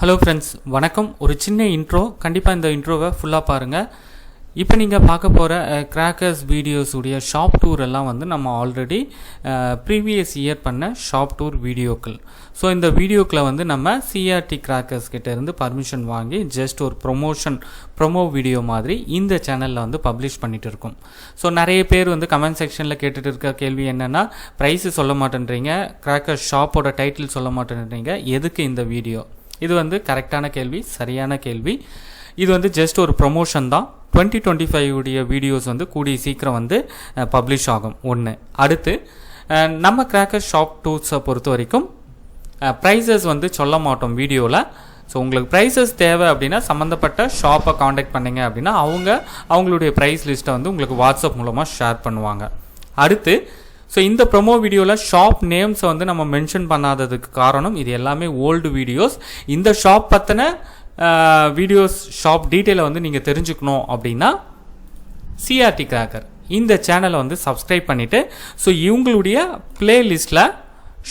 Hello friends வணக்கம். ஒரு சின்ன இன்ட்ரோ கண்டிப்பாக இந்த இன்ட்ரோவை ஃபுல்லாக பாருங்கள் இப்போ நீங்கள் பார்க்க போகிற கிராக்கர்ஸ் வீடியோஸ் உடைய ஷாப் டூர் எல்லாம் வந்து நம்ம ஆல்ரெடி ப்ரீவியஸ் இயர் பண்ண ஷாப் டூர் வீடியோக்கள் ஸோ இந்த வீடியோக்கில் வந்து நம்ம சிஆர்டி கிராக்கர்ஸ் கிட்டேருந்து பர்மிஷன் வாங்கி ஜஸ்ட் ஒரு ப்ரொமோஷன் ப்ரொமோ வீடியோ மாதிரி இந்த சேனலில் வந்து பப்ளிஷ் பண்ணிட்டு இருக்கோம். ஸோ நிறைய பேர் வந்து கமெண்ட் செக்ஷனில் கேட்டுட்டு இருக்க கேள்வி என்னென்னா ப்ரைஸு சொல்ல மாட்டேன்றீங்க கிராக்கர்ஸ் ஷாப்போட டைட்டில் சொல்ல மாட்டேன்றீங்க எதுக்கு இந்த வீடியோ இது வந்து கரெக்டான கேள்வி சரியான கேள்வி. இது வந்து ஜஸ்ட் ஒரு ப்ரொமோஷன் தான். டுவெண்ட்டி டுவெண்ட்டி ஃபைவ் உடைய வீடியோஸ் வந்து கூடிய சீக்கிரம் வந்து பப்ளிஷ் ஆகும். ஒன்று அடுத்து நம்ம கிராக்கர் ஷாப் டூல்ஸை பொறுத்த வரைக்கும் ப்ரைஸஸ் வந்து சொல்ல மாட்டோம் வீடியோவில் ஸோ உங்களுக்கு ப்ரைஸஸ் தேவை அப்படின்னா சம்மந்தப்பட்ட ஷாப்பை காண்டாக்ட் பண்ணிங்க அப்படின்னா அவங்க அவங்களுடைய ப்ரைஸ் லிஸ்ட்டை வந்து உங்களுக்கு வாட்ஸ்அப் மூலமாக ஷேர் பண்ணுவாங்க. அடுத்து ஸோ இந்த ப்ரொமோ வீடியோவில் ஷாப் நேம்ஸை வந்து நம்ம மென்ஷன் பண்ணாததுக்கு காரணம் இது எல்லாமே ஓல்டு வீடியோஸ் இந்த ஷாப் பற்றின வீடியோஸ் ஷாப் டீட்டெயிலை வந்து நீங்கள் தெரிஞ்சுக்கணும் அப்படின்னா சிஆர்டி கிராக்கர் இந்த சேனலை வந்து சப்ஸ்கிரைப் பண்ணிவிட்டு ஸோ இவங்களுடைய பிளேலிஸ்ட்டில்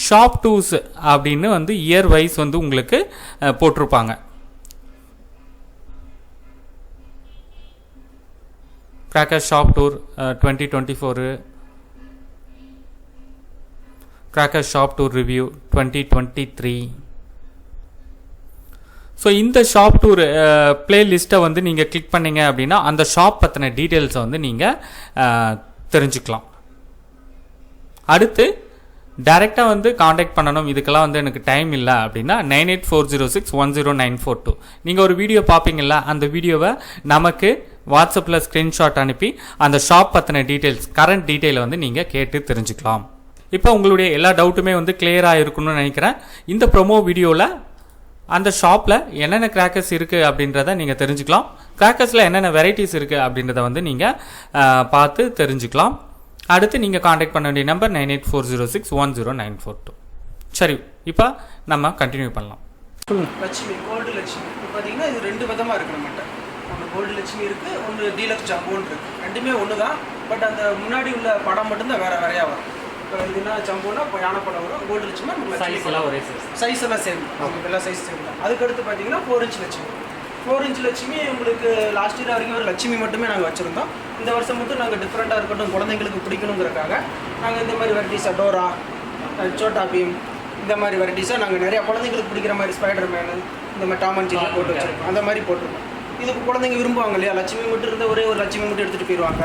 ஷாப் டூஸ் அப்படின்னு வந்து இயர் வைஸ் வந்து உங்களுக்கு போட்டிருப்பாங்க. Cracker shop tour twenty twenty four cracker shop tour review twenty twenty three so இந்த ஷாப் டூர் பிளேலிஸ்ட்டை வந்து நீங்கள் கிளிக் பண்ணிங்க அப்படின்னா அந்த ஷாப் பற்றின டீட்டெயில்ஸை வந்து நீங்கள் uh, தெரிஞ்சுக்கலாம். அடுத்து டைரெக்டாக வந்து காண்டாக்ட் பண்ணணும். இதுக்கெல்லாம் வந்து எனக்கு டைம் இல்லை அப்படின்னா nine eight four zero six one zero nine four two நீங்கள் ஒரு வீடியோ பார்ப்பீங்கல்ல அந்த வீடியோவை நமக்கு வாட்ஸ்அப்பில் ஸ்க்ரீன்ஷாட் அனுப்பி அந்த ஷாப் பற்றின டீட்டெயில்ஸ் கரண்ட் டீட்டெயிலை வந்து நீங்கள் கேட்டு தெரிஞ்சுக்கலாம். இப்போ உங்களுடைய எல்லா டவுட்டுமே வந்து கிளியராக இருக்கணும்னு நினைக்கிறேன். இந்த ப்ரொமோ வீடியோவில் அந்த ஷாப்பில் என்னென்ன கிராக்கர்ஸ் இருக்குது அப்படின்றத நீங்கள் தெரிஞ்சுக்கலாம். கிராக்கர்ஸில் என்னென்ன வெரைட்டிஸ் இருக்குது அப்படின்றத வந்து நீங்கள் பார்த்து தெரிஞ்சுக்கலாம். அடுத்து நீங்கள் காண்டாக்ட் பண்ண வேண்டிய number nine eight four zero six one zero nine four two. சரி இப்போ நம்ம கண்டினியூ பண்ணலாம். லட்சுமி கோல்டு லட்சுமி. இப்போ பார்த்தீங்கன்னா இது ரெண்டு விதமாக இருக்குது நம்மகிட்ட. ஒன்று கோல்டு லட்சுமி இருக்குது ஒன்று டீலக்ஸ் ஜம்போன்னு இருக்குது ரெண்டுமே ஒன்று தான் பட் அந்த முன்னாடி உள்ள படம் மட்டும்தான் வேறு வேறையாக வரும். இப்போ இதுனா ஜம்போனா இப்போ யானை படம் வரும். கோல்டு லட்சுமி. ஒரே சைஸ் சைஸ் எல்லாம் சேம் நமக்கு எல்லா சைஸ் சேம் தான். அதுக்கடுத்து பார்த்தீங்கன்னா four inch Lakshmi. Four inch Lakshmi உங்களுக்கு லாஸ்ட் இயர் வரைக்கும் ஒரு லட்சுமி மட்டுமே நாங்கள் வச்சுருந்தோம். இந்த வருஷம் மட்டும் நாங்கள் டிஃப்ரெண்ட்டாக இருக்கட்டும் குழந்தைங்களுக்கு பிடிக்கணுங்கிறக்காக நாங்கள் இந்த மாதிரி வெரைட்டிஸ் டோரா சோட்டா பீம் இந்த மாதிரி வெரைட்டிஸாக நாங்கள் நிறையா குழந்தைங்களுக்கு பிடிக்கிற மாதிரி ஸ்பைடர் மேனு இந்த மாதிரி டாமன் ஜெல்லி போட்டு வச்சுருக்கோம். அந்த மாதிரி போட்டிருக்கோம். இதுக்கு குழந்தைங்க விரும்புவாங்க இல்லையா? லட்சுமி மட்டும் இருந்தால் ஒரே ஒரு லட்சுமி மட்டும் எடுத்துகிட்டு போயிடுவாங்க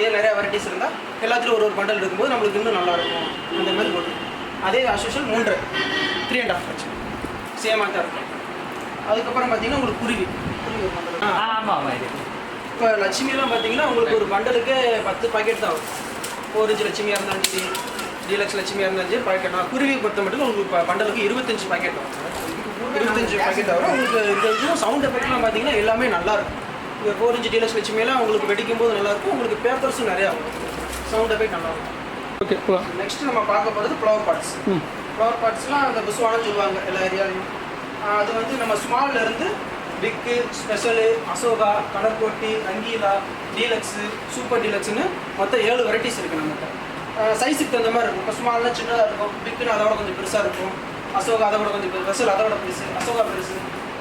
இதே நிறையா வெரைட்டிஸ் இருந்தால் எல்லாத்துலையும் ஒரு ஒரு பண்டல் இருக்கும்போது நம்மளுக்கு இன்னும் நல்லா இருக்கும். அந்த மாதிரி போட்டிருக்கோம் அதே அசோஷியல் மூன்று. த்ரீ அண்ட் ஆஃப் லட்சம் சேமாக தான் இருக்கும். அதுக்கப்புறம் பார்த்தீங்கன்னா உங்களுக்கு குருவி. குருவி ஒரு ஆமாம் ஆமாம் இது. இப்போ லட்சுமிலாம் பார்த்தீங்கன்னா உங்களுக்கு ஒரு பண்டலுக்கு பத்து பாக்கெட் தான் வரும். ஃபோர் இன்ச் லட்சுமியாக இருந்தாலும் சரி டீலக்ஸ் லட்சுமியாக இருந்தாலும் சரி பாக்கெட் தான். குருவி பொறுத்த மட்டும் உங்களுக்கு பண்டலுக்கு இருபத்தஞ்சு பாக்கெட் வரும். இருபத்தஞ்சு பாக்கெட் வரும். உங்களுக்கு இந்த இதுவும் சவுண்ட் எஃபெக்ட்லாம் பார்த்தீங்கன்னா எல்லாமே நல்லா இருக்கும். இந்த ஃபோர் இன்ச் டீலக்ஸ் லட்சுமியெல்லாம் உங்களுக்கு வெடிக்கும் போது நல்லா இருக்கும் உங்களுக்கு பேப்பர்ஸும் நிறையா வரும் சவுண்ட் எஃபெக்ட் நல்லா இருக்கும். ஓகே நெக்ஸ்ட் நம்ம பார்க்க போகிறது ஃப்ளவர் பாட்ஸ் ஃப்ளவர் பாட்ஸ்லாம் அந்த புஸ்வானம் சொல்லுவாங்க எல்லா ஏரியாலையும். அது வந்து நம்ம ஸ்மால்ல இருந்து பிக்கு ஸ்பெஷலு அசோகா கலர்கோட்டி ரங்கீலா டீலக்ஸு சூப்பர் டீலக்ஸ்னு மொத்தம் ஏழு வெரைட்டிஸ் இருக்குது நம்மகிட்ட. சைஸுக்கு தகுந்த மாதிரி இருக்கும். இப்போ சின்னதாக இருக்கும். பிக்குன்னு அதோட கொஞ்சம் பெருசாக இருக்கும். அசோகா அதை விட கொஞ்சம் ஸ்பெஷல் அதோட பெருசு அசோகா பெருசு.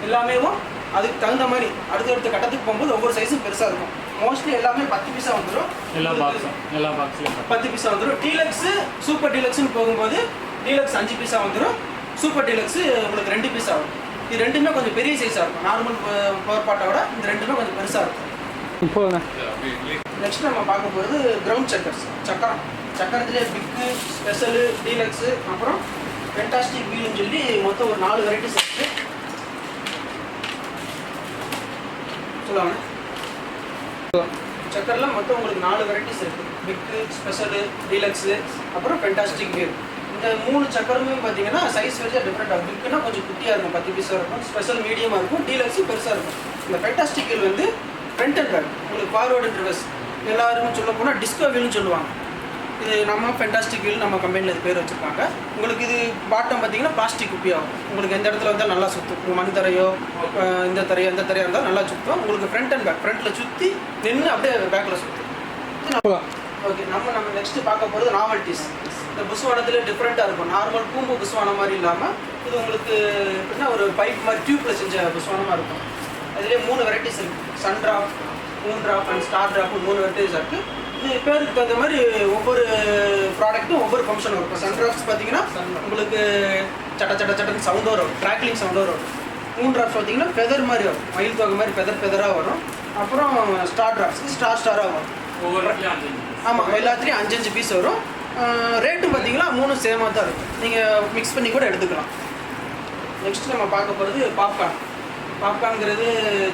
எல்லாமேவும் அதுக்கு தகுந்த மாதிரி அடுத்தடுத்த கட்டத்துக்கு போகும்போது ஒவ்வொரு சைஸும் பெருசாக இருக்கும். மோஸ்ட்லி எல்லாமே பத்து பீஸாக வந்துடும் எல்லா பாக்ஸும் எல்லா பாக்ஸ்லையும் பத்து. பீஸா வந்துடும் டீலக்ஸ் சூப்பர் டீலக்ஸ்னு போகும்போது டீலக்ஸ் அஞ்சு பீஸா வந்துடும் சூப்பர் டீலக்ஸ் உங்களுக்கு ரெண்டு பீஸா வரும். இது ரெண்டுமே கொஞ்சம் பெரிய சைஸாக இருக்கும். நார்மல் பவர் பாட்டோட இந்த ரெண்டுமே கொஞ்சம் பெருசாக இருக்கும். நெக்ஸ்ட் நம்ம பார்க்க போகிறது கிரவுண்ட் சக்கர்ஸ் சக்கரம் சக்கரத்திலே பிக்கு ஸ்பெஷலு டீலக்ஸு அப்புறம் ஃபென்டாஸ்டிக் வீல்னு சொல்லி மொத்தம் ஒரு நாலு வெரைட்டிஸ் இருக்குது சக்கரில் மொத்தம் உங்களுக்கு நாலு வெரைட்டிஸ் இருக்குது பிக்கு ஸ்பெஷலு டீலக்ஸு அப்புறம் ஃபென்டாஸ்டிக் வீல் இந்த மூணு சக்கரமே பார்த்தீங்கன்னா சைஸ் வச்சு டிஃப்ரெண்ட் ஆகும் பிக்குனா கொஞ்சம் குட்டியாக இருக்கும் பத்து பீஸாக இருக்கும். ஸ்பெஷல் மீடியமாக இருக்கும். டீலக்ஸும் பெருசாக இருக்கும். இந்த ஃபென்டாஸ்டிக் வந்து ஃப்ரண்ட் அண்ட் பேக் உங்களுக்கு ஃபார்வர்டு அண்ட் ரிவர்ஸ் எல்லாருமே சொல்ல போனால் டிஸ்கோ வீல்னு சொல்லுவாங்க. இது நம்ம ஃபென்டாஸ்டிக் வீல் நம்ம கம்பெனியில் இது பேர் வச்சுருக்காங்க. உங்களுக்கு இது பாட்டம் பார்த்தீங்கன்னா பிளாஸ்டிக் குப்பி ஆகும் உங்களுக்கு எந்த இடத்துல வந்தால் நல்லா சுற்றும் மண் தரையோ இந்த தரையோ எந்த தரையாக இருந்தாலும் நல்லா சுற்றும் உங்களுக்கு ஃப்ரண்ட் அண்ட் பேக் ஃப்ரண்ட்டில் சுற்றி நின்று அப்படியே பேக்கில் சுற்றும் ஓகே நம்ம நம்ம நெக்ஸ்ட் பார்க்க போகிறது நாவல்டிஸ் இந்த புஸ்வானத்தில் டிஃப்ரெண்ட்டாக இருக்கும். நார்மல் பூம்பு புஸ்வானம் மாதிரி இல்லாமல் இது உங்களுக்கு எப்படின்னா ஒரு பைப் மாதிரி டியூப்பில் செஞ்ச புஸ்வானமாக இருக்கும். அதுலேயே மூணு வெரைட்டிஸ் இருக்குது sun drop moon drop and star drop மூணு வெரைட்டிஸ் இருக்குது பேருக்கு தகுந்த மாதிரி ஒவ்வொரு ப்ராடக்ட்டும் ஒவ்வொரு ஃபங்க்ஷன் வரும். இப்போ சன் ட்ராப்ஸ் பார்த்தீங்கன்னா உங்களுக்கு சட்ட சட்ட சட்டன்னு சவுண்ட் வரும். ட்ராக்லிங் சவுண்ட் வரும். மூன் ட்ராப்ஸ் பார்த்தீங்கன்னா ஃபெதர் மாதிரி வரும். மயில் தொகை மாதிரி ஃபெதர் ஃபெதராக வரும். அப்புறம் ஸ்டார் ட்ராப்ஸ் ஸ்டார் ஸ்டாராக வரும். ஆமாம் எல்லாத்துலேயும் அஞ்சு அஞ்சு பீஸ் வரும். ரேட்டும் பார்த்தீங்கன்னா மூணும் சேமாக தான் இருக்கும். நீங்கள் மிக்ஸ் பண்ணி கூட எடுத்துக்கலாம். நெக்ஸ்ட் நம்ம பார்க்க போகிறது பாப்கார்ன் பாப்கார்ன்ங்கிறது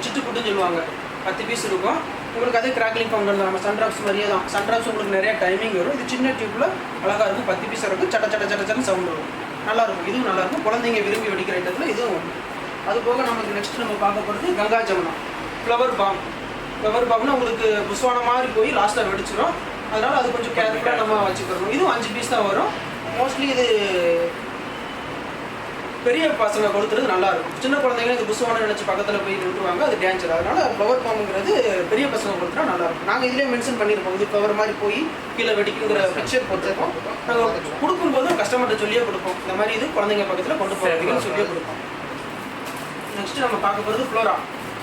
சிட்டுப்புட்டுன்னு சொல்லுவாங்க. பத்து பீஸ் இருக்கும். உங்களுக்கு அதே கிராக்லிங் ஃபவுண்டர் தான். நம்ம சன்ட்ராப்ஸ் மாதிரியே தான். சன்ட்ராப்ஸ் உங்களுக்கு நிறைய டைமிங் வரும். இது சின்ன டியூப்பில் அழகாக இருக்கும். பத்து பீஸ் இருக்கும். சட்ட சட்ட சட்ட சட்ட சவுண்ட் வரும். நல்லாயிருக்கும் இதுவும் நல்லாயிருக்கும் குழந்தைங்க விரும்பி வெடிக்கிற இடத்துல இதுவும் ஒன்று அது போக நமக்கு நெக்ஸ்ட் நம்ம பார்க்க போகிறது Ganga Jamuna. Flower pot flower பாம்னா உங்களுக்கு புஸ்வானம் மாதிரி போய் லாஸ்ட்டாக வெடிச்சிடும் அதனால் அது கொஞ்சம் கேர்ஃபுல்லாக நம்ம வச்சுக்கிறோம் இதுவும் அஞ்சு பீஸ் தான் வரும். மோஸ்ட்லி இது பெரிய பசங்க கொடுத்துறது நல்லா இருக்கும். சின்ன குழந்தைங்க இந்த புஸ்வானம் நினச்சி பக்கத்தில் போய் நின்றுவாங்க அது டேஞ்சர் அதனால ஃப்ளவர் பாம்புங்கிறது பெரிய பசங்க கொடுத்துட்டா நல்லா இருக்கும். நாங்கள் இதிலே மென்ஷன் பண்ணியிருப்போம் இது ஃப்ளவர் மாதிரி போய் கீழே வெடிக்குங்கிற பிக்சர் போட்டிருக்கோம். நாங்கள் கொடுக்கும்போது கஸ்டமர்கிட்ட சொல்லியே கொடுப்போம். இந்த மாதிரி இது குழந்தைங்க பக்கத்தில் கொண்டு போகிறதுக்குன்னு சொல்லியே கொடுப்போம். நெக்ஸ்ட் நம்ம பார்க்க போகிறது ஃப்ளோரா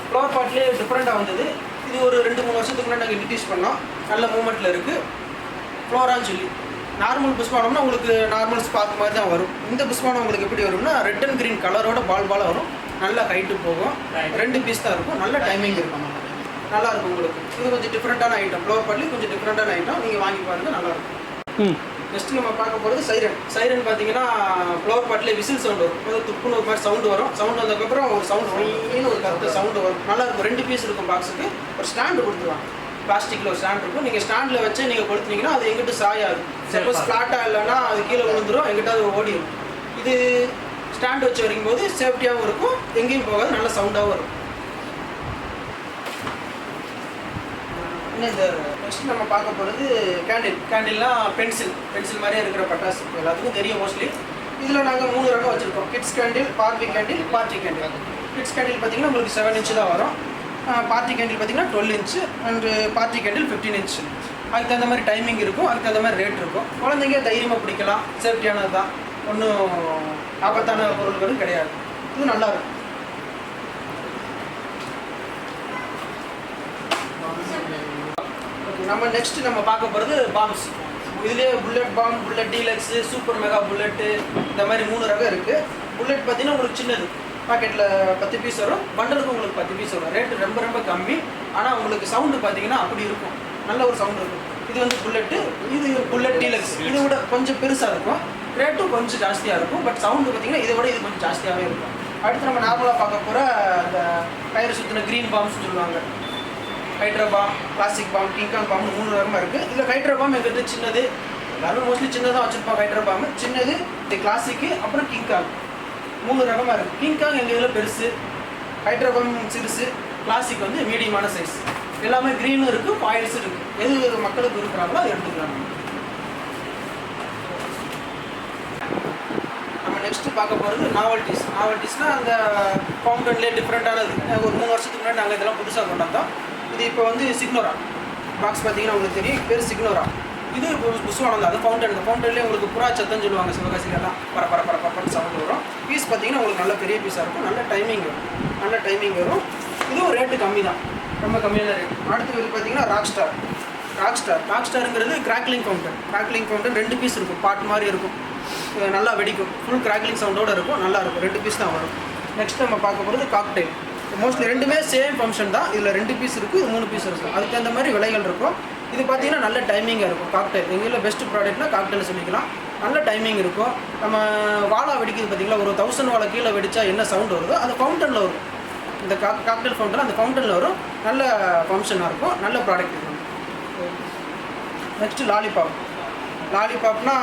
ஃப்ளவர் பாட்லேயே டிஃப்ரெண்ட்டாக வந்தது. இது ஒரு ரெண்டு மூணு வருஷத்துக்கு முன்னாடி நாங்கள் இன்ட்ரடியூஸ் பண்ணோம். நல்ல மூமெண்ட்டில் இருக்குது ஃப்ளோரான்னு சொல்லி. நார்மல் புஷ்பானம்னா உங்களுக்கு நார்மல் ஸ்பார்க் மாதிரி தான் வரும். இந்த புஷ்பானம் உங்களுக்கு எப்படி வரும்னா ரெட் அண்ட் கிரீன் கலரோட பால் பாலாக வரும். நல்ல ஹைட்டு போகும். ரெண்டு பீஸ் தான் இருக்கும். நல்ல டைமிங் இருக்கும். நல்லா இருக்கும் உங்களுக்கு. இது கொஞ்சம் டிஃப்ரெண்ட்டான ஐட்டம் ஃப்ளவர் பாட்லேயும் கொஞ்சம் டிஃப்ரெண்ட்டான ஐட்டம் நீங்கள் வாங்கி பாருங்கள் நல்லா இருக்கும். நெக்ஸ்ட் நம்ம பார்க்க போகிறது சைரன் சைரன் பார்த்தீங்கன்னா ஃப்ளவர் பாட்டில் விசில் சவுண்ட் வரும். அதாவது துப்புன்னு ஒரு மாதிரி சவுண்ட் வரும். சவுண்ட் வந்ததுக்கப்புறம் ஒரு சவுண்ட் ஒயின்னு ஒரு கருத்து சவுண்டு வரும். நல்லா இருக்கும். ரெண்டு பீஸ் இருக்கும் பாக்ஸுக்கு ஒரு ஸ்டாண்டு கொடுத்துருவாங்க. பிளாஸ்டிக்கில் ஒரு ஸ்டாண்ட் இருக்கும். நீங்கள் ஸ்டாண்டில் வச்சு நீங்கள் கொளுத்துனீங்கன்னா அது எங்கிட்ட சாயாது. சப்போஸ் ஃப்ளாட்டாக இல்லைன்னா அது கீழே விழுந்துரும் எங்கிட்ட அது ஓடிடும் இது ஸ்டாண்ட் வச்சு வரைக்கும்போது சேஃப்டியாகவும் இருக்கும் எங்கேயும் போகாது நல்ல சவுண்டாகவும் இருக்கும். இந்த நெக்ஸ்ட் நம்ம பார்க்க போகிறது கேண்டில் கேண்டில்னா பென்சில் பென்சில் மாதிரியே இருக்கிற பட்டாசு. எல்லாத்துக்கும் தெரியும் மோஸ்ட்லி இதில் நாங்கள் மூணு ரகம் வச்சுருக்கோம். Kids candle பார்வி candle party candle kids candle பார்த்தீங்கன்னா உங்களுக்கு செவன் இன்ச்சு தான் வரும். பார்ட்டி கேண்டில் பார்த்தீங்கன்னா twelve inch and party candle fifteen inch அதுக்கு தகுந்த மாதிரி டைமிங் இருக்கும் அதுக்கு தகுந்த மாதிரி ரேட் இருக்கும். குழந்தைங்க தைரியமாக பிடிக்கலாம் சேஃப்டியானது தான் ஒன்றும் ஆபத்தான பொருள்களும் கிடையாது. இது நல்லா இருக்கும். நம்ம நெக்ஸ்ட் நம்ம பார்க்க போகிறது பாம்ஸ் இதுலேயே bullet bomb bullet deluxe super mega bullet இந்த மாதிரி மூணு ரகம் இருக்குது புல்லட் பார்த்தீங்கன்னா உங்களுக்கு சின்னது. பாக்கெட்டில் பத்து பீஸ் வரும். பண்டலுக்கு உங்களுக்கு பத்து பீஸ் வரும். ரேட்டு ரொம்ப ரொம்ப கம்மி. ஆனால் உங்களுக்கு சவுண்டு பார்த்தீங்கன்னா அப்படி இருக்கும். நல்ல ஒரு சவுண்ட் இருக்கும். இது வந்து புல்லட்டு இது புல்லட் டீலக்ஸ் இதை விட கொஞ்சம் பெருசாக இருக்கும். ரேட்டும் கொஞ்சம் ஜாஸ்தியாக இருக்கும். பட் சவுண்டு பார்த்தீங்கன்னா இதை விட இது கொஞ்சம் ஜாஸ்தியாகவே இருக்கும். அடுத்து நம்ம நார்மலாக பார்க்க போகிற அந்த கயிறு சுற்றின க்ரீன் பாம்ஸ் சொல்லுவாங்க. Hydra bomb plastic bomb King Kong bomb மூணு ரகமாக இருக்குது இதில் ஹைட்ரா பாம் எங்கிட்ட சின்னது? எல்லாரும் மோஸ்ட்லி சின்னதாக வச்சுருப்பாங்க ஹைட்ரா பாம் சின்னது இந்த கிளாசிக்கு அப்புறம் கிங்காங் மூணு ரகமாக இருக்குது கிங்காங் எங்கள் இதில் பெருசு ஹைட்ரோகம் சிறுசு கிளாசிக் வந்து மீடியமான சைஸ் எல்லாமே க்ரீனும் இருக்குது பாயில்ஸும் இருக்குது எது மக்களுக்கு இருக்கிறாங்களோ அதை எடுத்துக்கலாம். நம்ம நெக்ஸ்ட்டு பார்க்க போகிறது நாவல்டிஸ் நாவல்டிஸ்னால் அந்த ஃபவுண்டன்லேயே டிஃப்ரெண்ட்டானது ஒரு மூணு வருஷத்துக்கு முன்னாடி நாங்கள் இதெல்லாம் புதுசாக கொண்டாந்தோம். இது இப்போ வந்து சிக்னோரா பாக்ஸ் பார்த்தீங்கன்னா உங்களுக்கு தெரியும். பேர் சிக்னோரா இது புஷ்வானம் அது ஃபவுண்டன் இந்த ஃபவுண்டன்லேயே உங்களுக்கு புறா சத்தம் சொல்லுவாங்க சிவகாசிலெல்லாம். பர பர பர பரப்பன்னு சவுண்ட் வரும். பீஸ் பார்த்தீங்கன்னா உங்களுக்கு நல்ல பெரிய பீஸாக இருக்கும். நல்ல டைமிங் வரும். நல்ல டைமிங் வரும். இதுவும் ரேட்டு கம்மி தான் ரொம்ப கம்மியான ரேட் அடுத்து வந்து பார்த்தீங்கன்னா rock star rock star rock ஸ்டாருங்கிறது crackling fountain crackling fountain ரெண்டு பீஸ் இருக்கும். பாட் மாதிரி இருக்கும். இது நல்லா வெடிக்கும். ஃபுல் கிராக்லிங் சவுண்டோடு இருக்கும். நல்லா இருக்கும். ரெண்டு பீஸ் தான் வரும். நெக்ஸ்ட் நம்ம பார்க்க போகிறது காக்டெயில் மோஸ்ட்லி ரெண்டுமே சேம் ஃபங்க்ஷன் தான். இதில் ரெண்டு பீஸ் இருக்குது இது மூணு பீஸ் இருக்கும் அதுக்கு தகுந்த மாதிரி விலைகள் இருக்கும். இது பார்த்தீங்கன்னா நல்ல டைமிங்காக இருக்கும். காக்டெயில் எங்கள் பெஸ்ட்டு பெஸ்ட் ப்ராடக்ட்னா காக்டெயில் சொல்லிக்கலாம். நல்ல டைமிங் இருக்கும். நம்ம வாழா வெடிக்கிறது பார்த்தீங்களா ஒரு தௌசண்ட் வாழை கீழே வெடித்தா என்ன சவுண்ட் வருதோ அது ஃபவுண்டனில் வரும். இந்த கா காக்டெயில் ஃபவுண்டன் அந்த ஃபவுண்டனில் வரும். நல்ல ஃபங்க்ஷனாக இருக்கும். நல்ல ப்ராடக்ட் இருக்கும் நெக்ஸ்ட்டு லாலிபாப் லாலிபாப்னா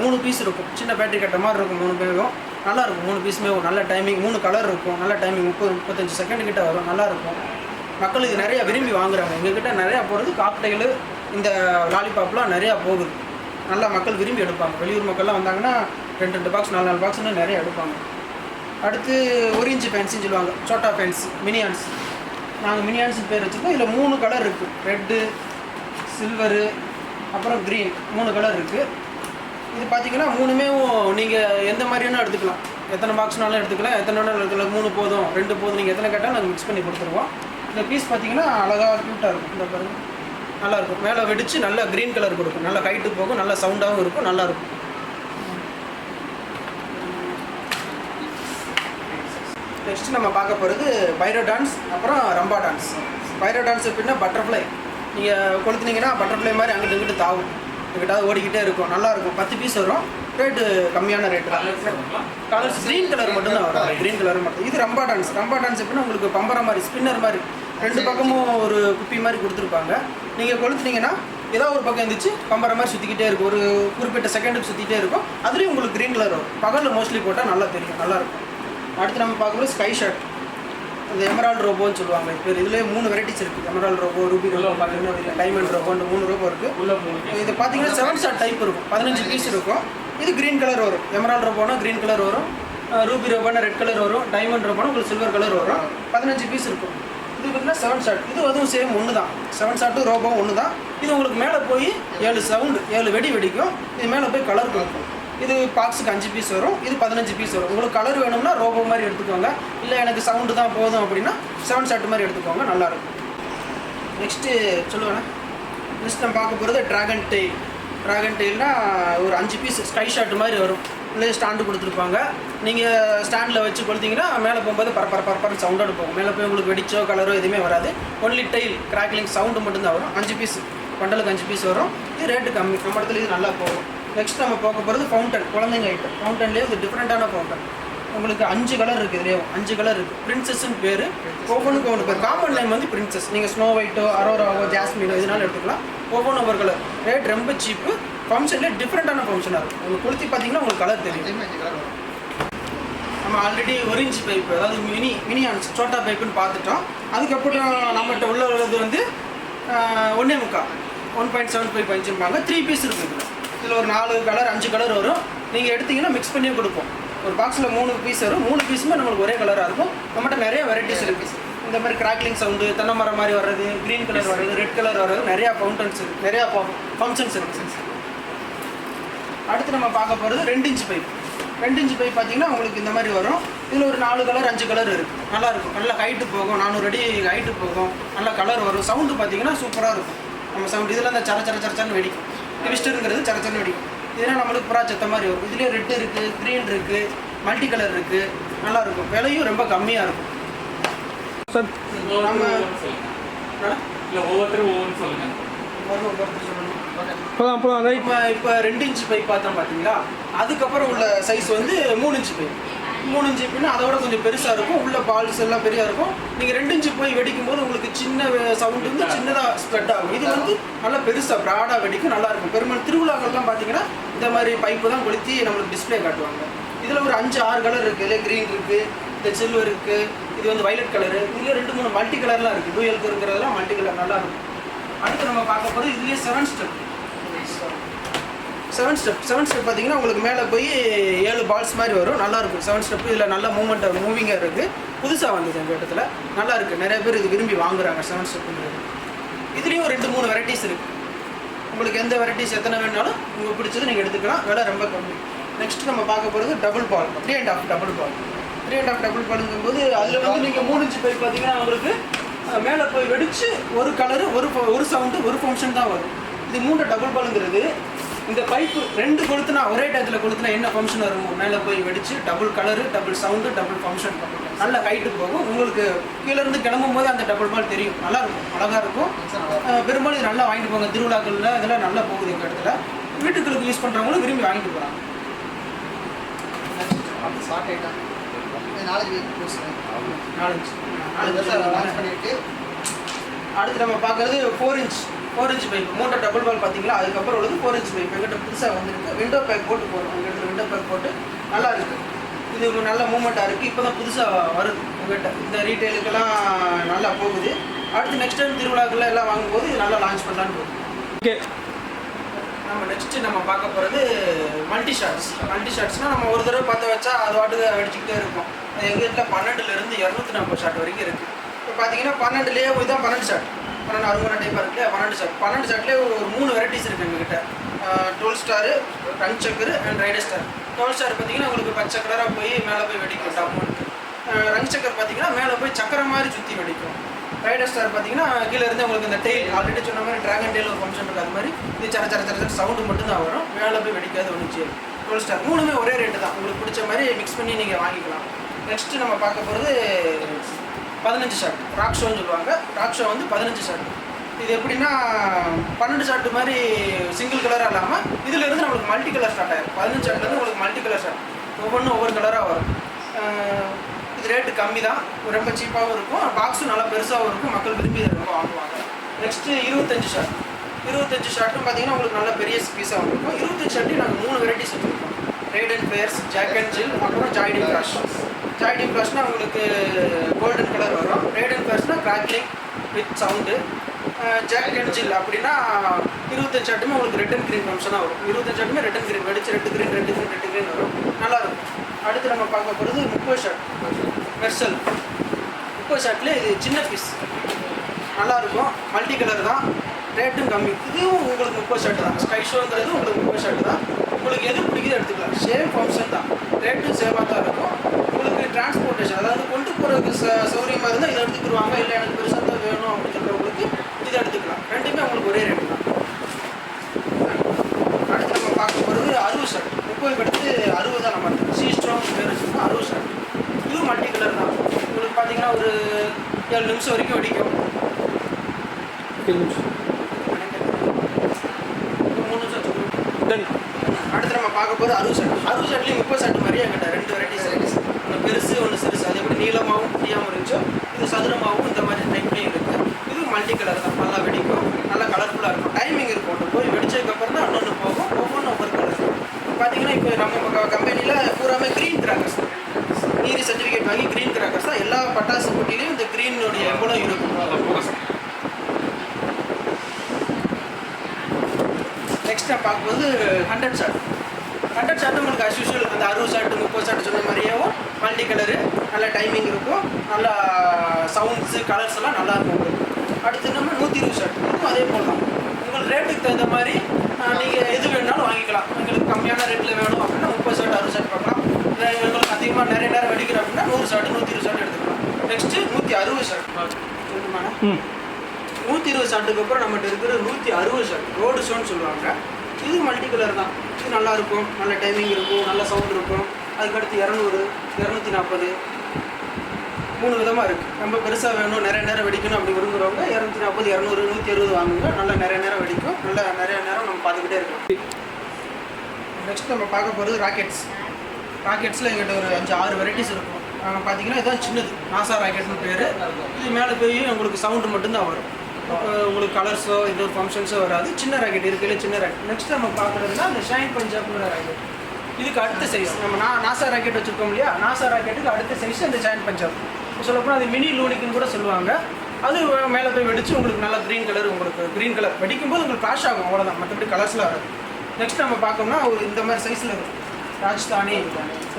மூணு பீஸ் இருக்கும். சின்ன பேட்டரி கட்ட மாதிரி இருக்கும் மூணு பேரும் நல்லா இருக்கும். மூணு பீஸுமே நல்ல டைமிங் மூணு கலர் இருக்கும். நல்ல டைமிங் முப்பது முப்பத்தஞ்சு செகண்ட் கிட்ட வரும். நல்லாயிருக்கும் மக்களுக்கு நிறையா விரும்பி வாங்குறாங்க. எங்ககிட்ட நிறையா போகிறது காக்டைலு இந்த லாலிபாப்லாம் நிறையா போகுது. நல்லா மக்கள் விரும்பி எடுப்பாங்க. வெளியூர் மக்கள்லாம் வந்தாங்கன்னா ரெண்டு ரெண்டு பாக்ஸ் நாலு நாலு பாக்ஸ்னு நிறைய எடுப்பாங்க. அடுத்து ஒரு இன்ச்சு ஃபேன்ஸின்னு சொல்லுவாங்க. சோட்டா ஃபேன்ஸ் மினியான்ஸ் நாங்கள் மினியான்ஸ் பேர் வச்சுருக்கோம். இதில் மூணு கலர் இருக்குது ரெட்டு சில்வரு அப்புறம் க்ரீன் மூணு கலர் இருக்குது இது பார்த்தீங்கன்னா மூணுமே நீங்கள் எந்த மாதிரியான எடுத்துக்கலாம். எத்தனை பாக்ஸ்னாலும் எடுத்துக்கலாம். எத்தனை வேணாலும் எடுத்துக்கலாம். மூணு போதும் ரெண்டு போதும். நீங்கள் எத்தனை கேட்டால் நாங்கள் மிக்ஸ் பண்ணி கொடுத்துருவோம். இந்த பீஸ் பார்த்தீங்கன்னா அழகாக க்யூட்டாக இருக்கும். இந்த பாருங்க. நல்லாயிருக்கும் மேலே வெடித்து நல்லா க்ரீன் கலர் கொடுக்கும். நல்லா கைட்டு போகும். நல்லா சவுண்டாகவும் இருக்கும். நல்லாயிருக்கும் நெக்ஸ்ட்டு நெக்ஸ்ட் நம்ம பார்க்க போகிறது பைரோ டான்ஸ் அப்புறம் ரம்பா டான்ஸ். பைரோ டான்ஸ் எப்படின்னா பட்டர்ஃப்ளை நீங்கள் கொளுத்துனீங்கன்னா பட்டர்ஃப்ளை மாதிரி அங்கிட்டு இங்கிட்டு தாவும். எங்கிட்டாவது ஓடிக்கிட்டே இருக்கும். நல்லா இருக்கும். பத்து பீஸ் வரும். ரேட்டு கம்மியான ரேட்டு தான். கலர்ஸ் க்ரீன் கலர் மட்டும்தான் வரும். க்ரீன் கலர் மட்டும். இது ரம்பா டான்ஸ். ரம்பா டான்ஸ் எப்படின்னா உங்களுக்கு பம்பரம் மாதிரி ஸ்பின்னர் மாதிரி ரெண்டு பக்கமும் ஒரு குப்பி மாதிரி கொடுத்துருப்பாங்க. நீங்கள் கொளுத்துனீங்கன்னா ஏதோ ஒரு பக்கம் இருந்துச்சு பம்பரம் மாதிரி சுற்றிக்கிட்டே இருக்கும். ஒரு குறிப்பிட்ட செகண்டுக்கு சுற்றிக்கிட்டே இருக்கும். அதுலேயும் உங்களுக்கு க்ரீன் கலர் வரும். பகலில் மோஸ்ட்லி போட்டால் நல்லா தெரியும். நல்லா இருக்கும். அடுத்து நம்ம பார்க்கும்போது ஸ்கை ஷர்ட் இந்த எமரால்டு ரோபோன்னு சொல்லுவாங்க. இப்போ இதுலேயே மூணு வெரைட்டிஸ் இருக்குது எமரால்டு ரோபோ ரூபி ரோபோ பார்த்தீங்கன்னா டைமண்ட் ரோபோன்னு மூணு ரோபோ இருக்குது இது பார்த்தீங்கன்னா செவன் ஷாட் டைப் இருக்கும். பதினஞ்சு பீஸ் இருக்கும். இது க்ரீன் கலர் வரும். எமரால்டு ரோபோனா க்ரீன் கலர் வரும். ரூபி ரோபோனா ரெட் கலர் வரும். டைமண்ட் ரோபோனா உங்களுக்கு சில்வர் கலர் வரும். பதினஞ்சு பீஸ் இருக்கும். இது பார்த்தீங்கன்னா செவன் ஷாட் இது அதுவும் சேம் ஒன்று தான் செவன் ஷாட்டும் ரோபோ ஒன்று தான் இது உங்களுக்கு மேலே போய் ஏழு சவுண்டு ஏழு வெடி வெடிக்கும். இது மேலே போய் கலர் கலக்கும் இது பாக்ஸுக்கு அஞ்சு பீஸ் வரும். இது பதினஞ்சு பீஸ் வரும். உங்களுக்கு கலர் வேணும்னா ரோபோ மாதிரி எடுத்துக்கோங்க. இல்லை எனக்கு சவுண்டு தான் போதும் அப்படின்னா செவன் ஷாட் மாதிரி எடுத்துக்கோங்க. நல்லாயிருக்கும் நெக்ஸ்ட்டு சொல்லுவேண்ணா. நெக்ஸ்ட் நம்ம பார்க்க போகிறது ட்ராகன் டெயில் ட்ராகன் டெயில்னா ஒரு அஞ்சு பீஸ் ஸ்கை ஷாட் மாதிரி வரும். உள்ளே ஸ்டாண்டு கொடுத்துருப்பாங்க. நீங்கள் ஸ்டாண்டில் வச்சு கொளுத்தீங்கன்னா மேலே போகும்போது பர பர பரப்பர சவுண்டோடு போகும். மேலே போய் உங்களுக்கு வெடிச்சோ கலரோ எதுவுமே வராது. ஒன்லி டைல் கிராக்லிங் சவுண்டு மட்டும்தான் வரும். அஞ்சு பீஸ் பண்டலுக்கு அஞ்சு பீஸ் வரும். இது ரேட்டு கம்மி. நம்ம இடத்துல இது நல்லா போகும். நெக்ஸ்ட் நம்ம போக போகிறது ஃபவுண்டன் குழந்தைங்க ஐட்டம் ஃபவுண்டன்லேயே இது டிஃப்ரெண்ட்டான ஃபவுண்டன் உங்களுக்கு அஞ்சு கலர் இருக்குது இதுலேயும் அஞ்சு கலர் இருக்குது பிரின்சஸ்ன்னு பேர். ஒவ்வொன்றுக்கு ஒன்று பேர் காமன் லைன் வந்து பிரின்சஸ் நீங்கள் ஸ்னோ ஒயிட்டோ அரோராவோ ஜாஸ்மினோ இதனால எடுத்துக்கலாம். ஒவ்வொன்றும் ஒவ்வொரு கலர் ரேட் ரொம்ப சீப்பு ஃபங்க்ஷன்லேயே டிஃப்ரெண்ட்டான ஃபங்க்ஷனாக இருக்கும். உங்களுக்கு கொளுத்தி பார்த்தீங்கன்னா உங்களுக்கு கலர் தெரியும். நம்ம ஆல்ரெடி ஒரு இன்ச் பைப் அதாவது மினி மினி ஆன்ஸ் சோட்டா பைப்புன்னு பார்த்துட்டோம். அதுக்கப்புறம் நம்மகிட்ட உள்ள உள்ளது வந்து ஒண்ணே முக்கால். ஒன் பாயிண்ட் செவன் ஃபைவ் பஞ்சும்பாங்க த்ரீ பீஸ் இருக்குது இதில். இதில் ஒரு நாலு கலர் அஞ்சு கலர் வரும். நீங்கள் எடுத்தீங்கன்னா மிக்ஸ் பண்ணியே கொடுப்போம். ஒரு பாக்ஸில் மூணு பீஸ் வரும். மூணு பீஸுமே நம்மளுக்கு ஒரே கலராக இருக்கும். நம்மகிட்ட நிறைய வெரைட்டிஸ் இருக்குது இந்த மாதிரி கிராக்லிங் சவுண்டு தென்னை மரம் மாதிரி வர்றது க்ரீன் கலர் வர்றது ரெட் கலர் வர்றது நிறையா ஃபவுண்டன்ஸ் இருக்குது நிறையா ஃபங்க்ஷன்ஸ் இருக்குது அடுத்து நம்ம பார்க்க போகிறது ரெண்டு இன்ச் பைப் ரெண்டு இன்ச் பைப் பார்த்தீங்கன்னா உங்களுக்கு இந்த மாதிரி வரும். இதில் ஒரு நாலு கலர் அஞ்சு கலர் இருக்குது நல்லா இருக்கும். நல்லா ஹைட்டு போகும். நானூறு அடி ஹைட்டு போகும். நல்லா கலர் வரும். சவுண்டு பார்த்தீங்கன்னா சூப்பராக இருக்கும். நம்ம சவுண்ட் இதில் அந்த சர சர சரச்சரன்னு வெடிக்கும். ட்விஸ்டருங்கிறது சரச்சரன்னு வெடிக்கும். இதெல்லாம் நம்மளுக்கு புறா சத்த மாதிரி வரும். இதுலேயே ரெட் இருக்குது க்ரீன் இருக்குது மல்டி கலர் இருக்குது நல்லா இருக்கும். விலையும் ரொம்ப கம்மியாக இருக்கும். நம்ம இல்லை ஒவ்வொருத்தரும் ஒவ்வொன்று சொல்லுங்க ரைட் இப்போ இப்போ ரெண்டு இன்ச் பைப் பார்த்தோம் பார்த்தீங்களா? அதுக்கப்புறம் உள்ள சைஸ் வந்து மூணு இன்ச் பைப் மூணு இன்ச் பைப்னா அதோட கொஞ்சம் பெருசாக இருக்கும். உள்ள பால்ஸ் எல்லாம் பெரியா இருக்கும். நீங்கள் ரெண்டு இன்ச்சு போய் வெடிக்கும் போது உங்களுக்கு சின்ன சவுண்ட் வந்து சின்னதாக ஸ்ப்ரெட் ஆகும். இது வந்து நல்லா பெருசாக ப்ராடாக வெடிக்கும் நல்லா இருக்கும். பெரும்பாலும் திருவிழாக்கள்லாம் பார்த்தீங்கன்னா இந்த மாதிரி பைப்பு தான் கொளுத்தி நம்மளுக்கு டிஸ்ப்ளே காட்டுவாங்க. இதில் ஒரு அஞ்சு ஆறு கலர் இருக்குது இல்லை க்ரீன் இருக்குது இந்த சில்வர் இருக்குது இது வந்து வயலட் கலரு இதுலேயே ரெண்டு மூணு மல்டி கலர்லாம் இருக்குது டூயலுக்கு இருக்கிறதெல்லாம் மல்டி கலர் நல்லா இருக்கும். அடுத்து நம்ம பார்க்க போகிறது இதுலேயே seven step seven step seven step பார்த்தீங்கன்னா உங்களுக்கு மேலே போய் ஏழு பால்ஸ் மாதிரி வரும். நல்லா இருக்கும். செவன் ஸ்டெப் இதில் நல்ல மூவ்மெண்ட் மூவிங்காக இருக்குது புதுசாக வந்தது எங்கள் இடத்துல. நல்லா இருக்குது நிறைய பேர் இது விரும்பி வாங்குறாங்க செவன் ஸ்டெப்புங்கிறது இதுலேயும் ரெண்டு மூணு வெரைட்டிஸ் இருக்குது உங்களுக்கு எந்த வெரைட்டிஸ் எத்தனை வேணாலும் உங்களுக்கு பிடிச்சது நீங்கள் எடுத்துக்கலாம். விலை ரொம்ப கம்மி. நெக்ஸ்ட் நம்ம பார்க்க போகிறது double ball three and half double ball three and half double பாலுங்கும்போது அதில் வந்து நீங்கள் மூணு இன்ச்சு பைப் பார்த்தீங்கன்னா உங்களுக்கு மேலே போய் வெடிச்சு ஒரு கலரு ஒரு ஒரு சவுண்டு ஒரு ஃபங்க்ஷன் தான் வரும். இது மூணு டபுள் பாலுங்கிறது இந்த பைப்பு ரெண்டு கொளுத்துனா ஒரே டயத்தில் கொளுத்துனா என்ன ஃபங்க்ஷன் வரும்? மேலே போய் வெடிச்சு double colour double sound double function நல்ல ஹைட்டு போகும். உங்களுக்கு கீழேருந்து கிளம்பும் போது அந்த டபுள் பால் தெரியும். நல்லா இருக்கும். அழகாக இருக்கும் பெரும்பாலும் இது நல்லா வாங்கிட்டு போங்க. திருவிழாக்களில் இதெல்லாம் நல்லா போகுது எங்கள் இடத்துல. வீட்டுகளுக்கு யூஸ் பண்ணுறவங்களும் விரும்பி வாங்கிட்டு போகிறாங்க ஷார்ட் ஐட்டம் நாலேஜ் கோர்ஸ் நாலஞ்சு நாலஞ்சு பண்ணிட்டு அடுத்து நம்ம பார்க்குறது four inch four inch pipe மூட்டை டபுள் பால் பார்த்தீங்களா? அதுக்கப்புறம் உள்ளது ஃபோர் இன்ச் பைப் எங்கிட்ட புதுசாக வந்திருக்கு. விண்டோ பேக் போட்டு போகிறோம் இடத்துல விண்டோ பேக் போட்டு நல்லா இருக்கு. இது ஒரு நல்ல மூமெண்ட்டாக இருக்குது இப்போ தான் புதுசாக வருது உங்கள்கிட்ட இந்த ரீட்டைலுக்கெல்லாம் நல்லா போகுது. அடுத்து நெக்ஸ்ட் டைம் திருவிழாக்கள்லாம் எல்லாம் வாங்கும்போது இது நல்லா லான்ச் பண்ணலான்னு போகுது. ஓகே நம்ம நெக்ஸ்ட் நம்ம பார்க்க போகிறது மல்டி ஷாட்ஸ் மல்டி ஷாட்ஸ்னால் நம்ம ஒரு தடவை பார்த்து வச்சா அது வாட்டுக்கு அடிச்சுக்கிட்டே இருக்கும் எங்கள் வீட்டில் பன்னெண்டுலேருந்து இரநூத்தி நாற்பது ஷாட் வரைக்கும் இருக்குது இப்போ பார்த்தீங்கன்னா பன்னெண்டுலேயே போய் தான் பன்னெண்டு ஷாட் பன்னெண்டு அருமையான டைப்பாக இருக்குது பன்னெண்டு ஷாட் பன்னெண்டு ஷாட்லேயே ஒரு மூணு வெரைட்டிஸ் இருக்குது எங்ககிட்ட டுவெல் ஸ்டாரு ரன் சக்கர் and rider star twelve star பார்த்தீங்கன்னா உங்களுக்கு பச்சை கலராக போய் மேலே போய் வெடிக்கும் டம்முன்ட்டு ரன் சக்கர் பார்த்தீங்கன்னா மேலே போய் சக்கரம் மாதிரி சுற்றி வெடிக்கும். ரைடர் ஸ்டார் பார்த்தீங்கன்னா கீழே இருந்து உங்களுக்கு இந்த டெய்ல் ஆல்ரெடி சொன்ன மாதிரி ட்ராகன் டெய்ல் ஒரு ஃபங்க்ஷன் இருக்குது அது மாதிரி இது சர சர சர சர சவுண்டு மட்டும் தான் வரும். மேலே போய் வெடிக்காது ஒன்று டுவெல் ஸ்டார் மூணுமே ஒரே ரேட்டு தான். உங்களுக்கு பிடிச்ச மாதிரி மிக்ஸ் பண்ணி நீங்கள் வாங்கிக்கலாம். நெக்ஸ்ட் நம்ம பார்க்க போகிறது பதினஞ்சு ஷாட் ராக் ஷோன்னு சொல்லுவாங்க. ராக் ஷோ வந்து பதினஞ்சு ஷாட் இது எப்படின்னா பன்னெண்டு ஷர்ட் மாதிரி சிங்கிள் கலராக இல்லாமல் இதிலிருந்து நம்மளுக்கு மல்டி கலர் ஸ்டார்ட் ஆகிடும் பதினஞ்சு ஷாட்லேருந்து உங்களுக்கு மல்டி கலர் ஷாட் ஒவ்வொன்றும் ஒவ்வொரு கலராக வரும். இது ரேட்டு கம்மி தான் ரொம்ப சீப்பாகவும் இருக்கும். பாக்ஸும் நல்லா பெருசாகவும் இருக்கும். மக்கள் விரும்பி இதை ரொம்ப வாங்குவாங்க. நெக்ஸ்ட்டு இருபத்தஞ்சு ஷாட் இருபத்தஞ்சு ஷார்ட்டும் பார்த்தீங்கன்னா உங்களுக்கு நல்ல பெரிய பீஸாக இருக்கும். இருபத்தஞ்சு ஷார்ட்டையும் நாங்கள் மூணு வெரைட்டிஸ் வச்சுருக்கோம். Rate and purse Jack and Jill அப்புறம் ஜாய்டிங் ஃப்ளாஷ் ஜாய்டிங் ஃப்ளாஷ்னா உங்களுக்கு கோல்டன் கலர் வரும். Radaan and crackling with sound Jack and Jill அப்படின்னா இருபத்தஞ்சு ஆட்டுமே உங்களுக்கு ரெட் அண்ட் க்ரீன் ஃபங்க்ஷனாக வரும். இருபத்தஞ்சு ஆட்டுமே ரெட் அண்ட் க்ரீன் வெடிச்சு red green red green red green வரும். நல்லாயிருக்கும் அடுத்து நம்ம பார்க்க போகிறது முப்பது ஷர்ட் மெர்சல் முப்பது ஷர்ட்லேயே இது சின்ன பீஸ் நல்லா இருக்கும். மல்டி கலர் தான். ரேட்டும் கம்மி. இதுவும் உங்களுக்கு முப்பது ஷர்ட் தான். ஸ்கை ஷோங்கிறது உங்களுக்கு முப்பது ஷர்ட் தான். உங்களுக்கு எது பிடிக்குதோ எடுத்துக்கலாம். சேம் ஃபங்க்ஷன் தான். ரேட்டும் சேமாக தான் இருக்கும். உங்களுக்கு டிரான்ஸ்போர்ட்டேஷன் அதாவது கொண்டு போகிறதுக்கு ச சௌகரியமாக இருந்தால் இதை எடுத்துக்கிடுவாங்க. இல்லை எனக்கு பெருசாக தான் வேணும் அப்படின்னு சொல்கிறவங்களுக்கு இதை எடுத்துக்கலாம். ரெண்டுமே உங்களுக்கு ஒரே ரேட்டு தான். அடுத்து நம்ம பார்க்க போகிறது அறுபது ஷர்ட் முப்பதுக்கு அடுத்து அறுபது தான் நம்ம சி ஸ்ட்ராங் பேர் வச்சுருக்கோம் அறுபது ஷர்ட் இதுவும் மல்டி கலர் தான். உங்களுக்கு பார்த்தீங்கன்னா ஒரு ஏழு நிமிஷம் வரைக்கும் வெடிக்கும் ஒரு மூணு நிமிஷம் வச்சுக்கோங்க. அடுத்து நம்ம பார்க்க போகிறது அறுபது ஷர்ட் அறுபது ஷர்ட்லேயும் முப்பது ஷர்ட் மாதிரி எங்கிட்ட ரெண்டு வெரைட்டிஸ் வெரைட்டிஸ் ஒன்று பெருசு ஒன்று சிறுசு. அது எப்படி நீளமாகவும் முடியாமல் இருந்துச்சோ இது சதுரமாகவும் இந்த மாதிரி டைப்லேயும் இருக்குது இது மல்டி கலர் தான். நல்லா வெடிக்கும். நல்லா கலர்ஃபுல்லாக இருக்கும். டைமிங் இருக்கும். ஒன்று போய் வெடிச்சதுக்கப்புறம் தான் இன்னொன்று போகும். ஒவ்வொன்றும் ஒவ்வொரு கலர் பார்த்தீங்கன்னா இப்போ நம்ம கம்பெனியில் பூராமே க்ரீன் கிராக்கர்ஸ் நீரி சர்டிஃபிகேட் வாங்கி க்ரீன் கிராக்கர்ஸ் தான் எல்லா பட்டாசு போட்டிலையும் இந்த க்ரீனுடைய எவ்வளோ இருக்கும். நெக்ஸ்ட் நான் பார்க்கும்போது ஹண்ட்ரட் ஷாட் ஹண்ட்ரட் ஷாட் உங்களுக்கு as usual. அந்த அறுபது ஷாட் முப்பது ஷாட் சொன்ன மாதிரியும் மல்டி கலரு நல்ல டைமிங் இருக்கும். நல்லா சவுண்ட்ஸு கலர்ஸ் எல்லாம் நல்லா இருக்கும் உங்களுக்கு. அடுத்து நம்ம நூற்றி இருபது ஷாட் இதுவும் அதே போல் தான். உங்களுக்கு ரேட்டுக்கு தகுந்த மாதிரி நீங்கள் எது வேணாலும் வாங்கிக்கலாம். எங்களுக்கு கம்மியான ரேட்டில் வேணும் அப்படின்னா முப்பது ஷாட் அறுபது ஷாட் பார்க்கலாம். இல்லை எங்களுக்கு அதிகமாக நிறைய நேரம் வெடிக்கிறோம் அப்படின்னா நூறு ஷாட் நூற்றி இருபது ஷாட் எடுத்துக்கலாம். நெக்ஸ்ட்டு நூற்றி அறுபது சொல்லுமாண்ணா நூற்றி இருபது ஷாட்டுக்கு அப்புறம் நம்மகிட்ட இருக்கிற நூற்றி அறுபது ஷாட் ரோடு ஷோன்னு சொல்லுவாங்க. இது மல்டி கலர் தான். இது நல்லா இருக்கும் நல்ல டைமிங் இருக்கும். நல்ல சவுண்ட் இருக்கும். அதுக்கடுத்து இரநூறு இரநூத்தி நாற்பது மூணு விதமாக இருக்குது ரொம்ப பெருசாக வேணும். நிறைய நேரம் வெடிக்கணும் அப்படி விரும்புகிறவங்க இரநூத்தி நாற்பது இரநூறு நூற்றி அறுபது வாங்குங்க. நல்லா நிறைய நேரம் வெடிக்கும். நல்லா நிறைய நேரம் நம்ம பார்த்துக்கிட்டே இருக்கலாம். நெக்ஸ்ட் நம்ம பார்க்க போகிறது ராக்கெட்ஸ் ராக்கெட்ஸில் எங்கிட்ட ஒரு அஞ்சு ஆறு வெரைட்டிஸ் இருக்கும். நாங்கள் பார்த்தீங்கன்னா இதான் சின்னது. நாசா ராக்கெட்னு பேர். இது மேலே போய் உங்களுக்கு சவுண்டு மட்டும்தான் வரும். உங்களுக்கு கலர்ஸோ இது ஒரு ஃபங்க்ஷன்ஸோ வராது. சின்ன ராக்கெட் இருக்குல்ல சின்ன ராக்கெட் நெக்ஸ்ட் நம்ம பார்க்குறதுனா அந்த ஷைன் பஞ்சாப்ங்கிற ராக்கெட் இதுக்கு அடுத்த சைஸ் நம்ம நா நாசா ராக்கெட் வச்சுருக்கோம் இல்லையா? நாசா ராக்கெட்டுக்கு அடுத்த சைஸ் அந்த ஷைன் பஞ்சாப். சொல்லப்போனால் அது மினி லூனிக்குன்னு கூட சொல்லுவாங்க. அது மேலே போய் வெடிச்சு உங்களுக்கு நல்லா க்ரீன் கலர் உங்களுக்கு க்ரீன் கலர் வெடிக்கும்போது உங்களுக்கு ஃப்ளாஷ் ஆகும். அவ்வளோதான் மற்றபடி கலர்ஸில் வராது. நெக்ஸ்ட் நம்ம பார்க்கோம்னா ஒரு இந்த மாதிரி சைஸில் இருக்கும் ராஜஸ்தானி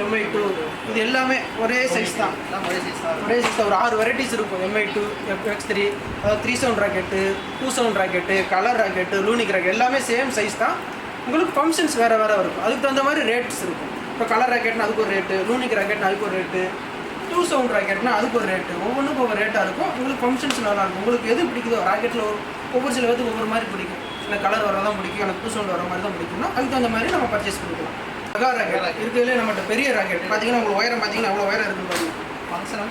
எம்ஐ டூ இது எல்லாமே ஒரே சைஸ் தான். ஒரே சைஸ் தான். ஒரே சைஸ் ஒரு ஆறு வெரைட்டிஸ் இருக்கும். எம்ஐ டூ எஃப்எக்ஸ் த்ரீ அதாவது three sound rocket two sound rocket colour rocket லூனிக் rocket எல்லாமே சேம் சைஸ் தான். உங்களுக்கு ஃபங்க்ஷன்ஸ் வேறு வேறு இருக்கும். அதுக்கு தகுந்த மாதிரி ரேட்ஸ் இருக்கும். இப்போ கலர் ராக்கெட்னா அதுக்கு ஒரு ரேட்டு லூனிக் ராக்கெட்னா அதுக்கு ஒரு ரேட்டு டூ சவுண்ட் ராக்கெட்னா அதுக்கு ஒரு ரேட்டு ஒவ்வொன்றுக்கும் ஒவ்வொரு ரேட்டாக இருக்கும். உங்களுக்கு ஃபங்க்ஷன்ஸ் நல்லா இருக்கும். உங்களுக்கு எது பிடிக்குதோ ராக்கெட்டில் ஒவ்வொரு சில பேருக்கு ஒவ்வொரு மாதிரி பிடிக்கும். எனக்கு கலர் வர தான் பிடிக்கும். எனக்கு டூ சவுண்ட் வர மாதிரி தான் பிடிக்கும்னா அதுக்கு தகுந்த மாதிரி நம்ம பர்ச்சேஸ் பண்ணிக்கலாம். Mega rocket. இருக்கிறதுலே நம்மகிட்ட பெரிய ராக்கெட். பார்த்தீங்கன்னா உங்களுக்கு உயரம் பார்த்தீங்கன்னா எவ்வளோ உயரம் இருக்குன்னு பாருங்க. ஃபங்க்ஷன்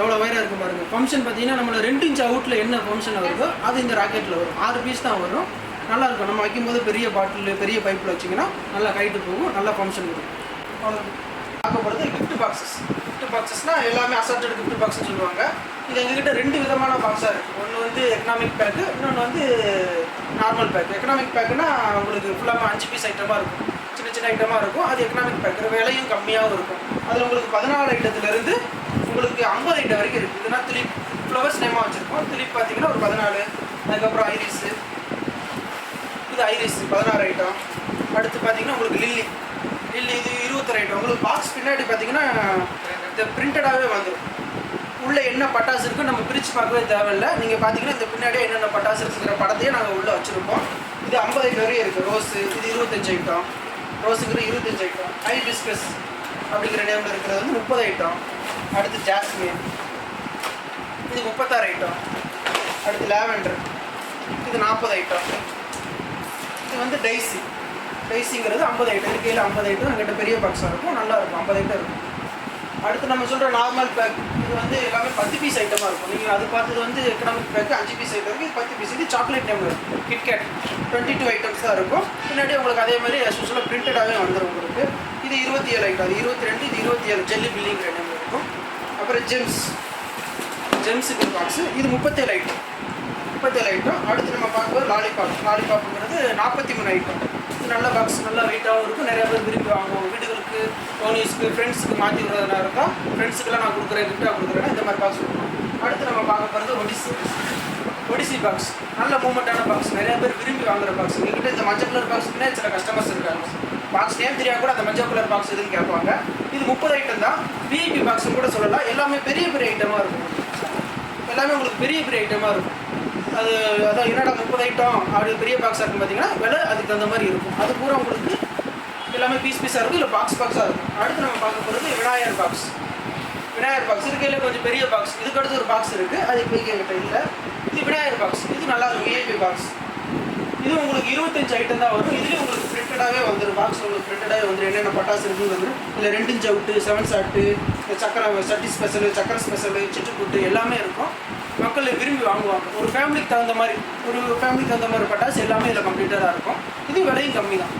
எவ்வளோ வயராக இருக்கும் பாருங்க. ஃபங்க்ஷன் பார்த்தீங்கன்னா நம்மள ரெண்டு இன்ச் அவுட்டில் என்ன ஃபங்க்ஷன் வருதோ அது இந்த ராக்கெட்டில் வரும். ஆறு பீஸ் தான் வரும். நல்லா இருக்கும். நம்ம வைக்கும்போது பெரிய பாட்டில் பெரிய பைப்பில் வச்சிங்கன்னா நல்லா கைட்டு போகும். நல்லா ஃபங்க்ஷன் இருக்கும் அவ்வளவுதான். பார்க்க போகிறது gift பாக்ஸஸ் gift பாக்ஸஸ்னால் எல்லாமே அசார்டட் gift பாக்ஸ்னு சொல்லுவாங்க. இது எங்ககிட்ட ரெண்டு விதமான பாக்ஸாக இருக்குது ஒன்று வந்து எக்கனாமிக் பேக்கு இன்னொன்று வந்து நார்மல் பேக் எக்கனாமிக் பேக்குனா உங்களுக்கு ஃபுல்லாக அஞ்சு பீஸ் ஐட்டமாக இருக்கும். சின்ன ஐட்டமாக இருக்கும். அது எக்கனாமிக் பேக் விலையும் கம்மியாகவும் இருக்கும். அதில் உங்களுக்கு பதினாலு ஐட்டத்துலேருந்து உங்களுக்கு ஐம்பது ஐட்டம் வரைக்கும் இருக்குது இதுனா துளிப் ஃப்ளவர்ஸ் நேமாக வச்சுருக்கோம் துளிப் பார்த்தீங்கன்னா ஒரு பதினாலு அதுக்கப்புறம் ஐரிஸு இது ஐரிஸ் பதினாறு ஐட்டம் அடுத்து பார்த்தீங்கன்னா உங்களுக்கு லில்லி லில்லி இது இருபத்தொரு ஐட்டம் உங்களுக்கு பாக்ஸ் பின்னாடி பார்த்தீங்கன்னா இந்த பிரிண்டடாகவே வந்துடும் உள்ளே என்ன பட்டாசு இருக்கோ நம்ம பிரித்து பார்க்கவே தேவையில்லை. நீங்கள் பார்த்தீங்கன்னா இந்த பின்னாடியே என்னென்ன பட்டாசு இருக்குங்கிற படத்தையே நாங்கள் உள்ளே வச்சுருப்போம். இது ஐம்பது ஐட்டம் வரையும் இருக்குது ரோஸு இது இருபத்தஞ்சு ஐட்டம் ரோஸுங்கிற இருபத்தஞ்சு ஐட்டம் ஹைபிஸ்கஸ் அப்படிங்கிற நேமில் இருக்கிறது வந்து முப்பது ஐட்டம் அடுத்து ஜாஸ்மின் இது முப்பத்தாறு ஐட்டம் அடுத்து லாவெண்டர் இது நாற்பது ஐட்டம் இது வந்து டைசி டைசிங்கிறது ஐம்பது ஐட்டம் இருக்கையில் ஐம்பது ஐட்டம் எங்கிட்ட பெரிய பாக்ஸாக இருக்கும். நல்லா இருக்கும். ஐம்பது ஐட்டம் இருக்கும். அடுத்து நம்ம சொல்கிற நார்மல் பேக் இது வந்து எல்லாமே பத்து பீஸ் ஐட்டமாக இருக்கும். நீங்கள் அது பார்த்தது வந்து எக்கனாமிக் பேக் அஞ்சு பீஸ் ஐட்டம் இருக்குது பத்து பீஸ் இது chocolate name KitKat twenty two items தான் இருக்கும். பின்னாடி உங்களுக்கு அதே மாதிரி யூஸ்வலாக பிரிண்டடாகவே வந்துடும் உங்களுக்கு. இது இருபத்தி ஏழு ஐட்டம் அது இருபத்தி ரெண்டு இது இருபத்தி ஏழு ஜெல்லி பில்லிங்கிற நேம் இருக்கும். அப்புறம் ஜெம்ஸ் ஜெம்ஸுக்கு பாக்ஸு இது முப்பத்தேழு ஐட்டம் முப்பத்தேழு ஐட்டம் அடுத்து நம்ம பார்க்கும்போது லாலிபாப் லாலிபாப்புங்கிறது நாற்பத்தி மூணு ஐட்டம் நல்ல பாக்ஸ் நல்லா வெயிட்டாகவும் இருக்கும். நிறைய பேர் விரும்பி வாங்குவோம் வீடுகளுக்கு டோனிஸ்க்கு ஃப்ரெண்ட்ஸுக்கு மாற்றி விடுறதுனா இருக்கும் ஃப்ரெண்ட்ஸுக்கெல்லாம் நான் கொடுக்குறேன் கிஃப்ட்டாக கொடுக்குறேன்னா இந்த மாதிரி பாக்ஸ் கொடுப்போம் அடுத்து நம்ம பார்க்க போகிறது ஒடிசி ஒடிசி பாக்ஸ் நல்ல மூமெண்ட்டான பாக்ஸ் நிறைய பேர் விரும்பி வாங்குற பாக்ஸ் எங்ககிட்ட இந்த மஞ்சள் கலர் பாக்ஸ்க்குனே சில கஸ்டமர்ஸ் இருக்காங்க. பாக்ஸ் நேம் தெரியாம கூட அந்த மஞ்சள் கலர் பாக்ஸ் எதுன்னு கேட்பாங்க. இது முப்பது ஐட்டம் தான். விஐபி பாக்ஸ்னு கூட சொல்லலாம். எல்லாமே பெரிய பெரிய ஐட்டமாக இருக்கும். எல்லாமே உங்களுக்கு பெரிய பெரிய ஐட்டமாக இருக்கும். அது அதான் என்னடா முப்பது ஐட்டம் அப்படி பெரிய பாக்ஸாக இருக்கும் பார்த்தீங்கன்னா விலை அதுக்கு தகுந்த மாதிரி இருக்கும். அது பூரா உங்களுக்கு எல்லாமே பீஸ் பீஸாக இருக்கும். இல்லை பாக்ஸ் பாக்ஸாக இருக்கும். அடுத்து நம்ம பார்க்க போகிறது விநாயகர் பாக்ஸ் விநாயகர் பாக்ஸ் இருக்கையில் கொஞ்சம் பெரிய பாக்ஸ் இதுக்கு அடுத்து ஒரு பாக்ஸ் இருக்குது அது இப்போதைக்கு கிட்ட இல்லை. இது விநாயகர் பாக்ஸ் இது நல்லா இருக்கும். விஐபி பாக்ஸ் இது உங்களுக்கு இருபத்தஞ்சு ஐட்டம் தான் வரும். இதுலேயும் உங்களுக்கு பிரிண்டடாகவே வந்துடும் பாக்ஸ் உங்களுக்கு பிரிண்டடாகவே வந்துடும் என்னென்ன பட்டாசு இருக்குன்னு வந்துடும் இல்லை ரெண்டு இன்ச் அவுட்டு செவன் சாட்டு சக்கரை சட்டி ஸ்பெஷலு சக்கரை ஸ்பெஷலு சிட்டுக்குட்டு எல்லாமே இருக்கும். மக்கள் விரும்பி வாங்குவாங்க. ஒரு ஃபேமிலிக்கு தகுந்த மாதிரி ஒரு ஃபேமிலிக்கு தகுந்த மாதிரி பட்டாசு எல்லாமே இதில் கம்ப்ளீட்டாக இருக்கும் இது விலையும் கம்மி தான்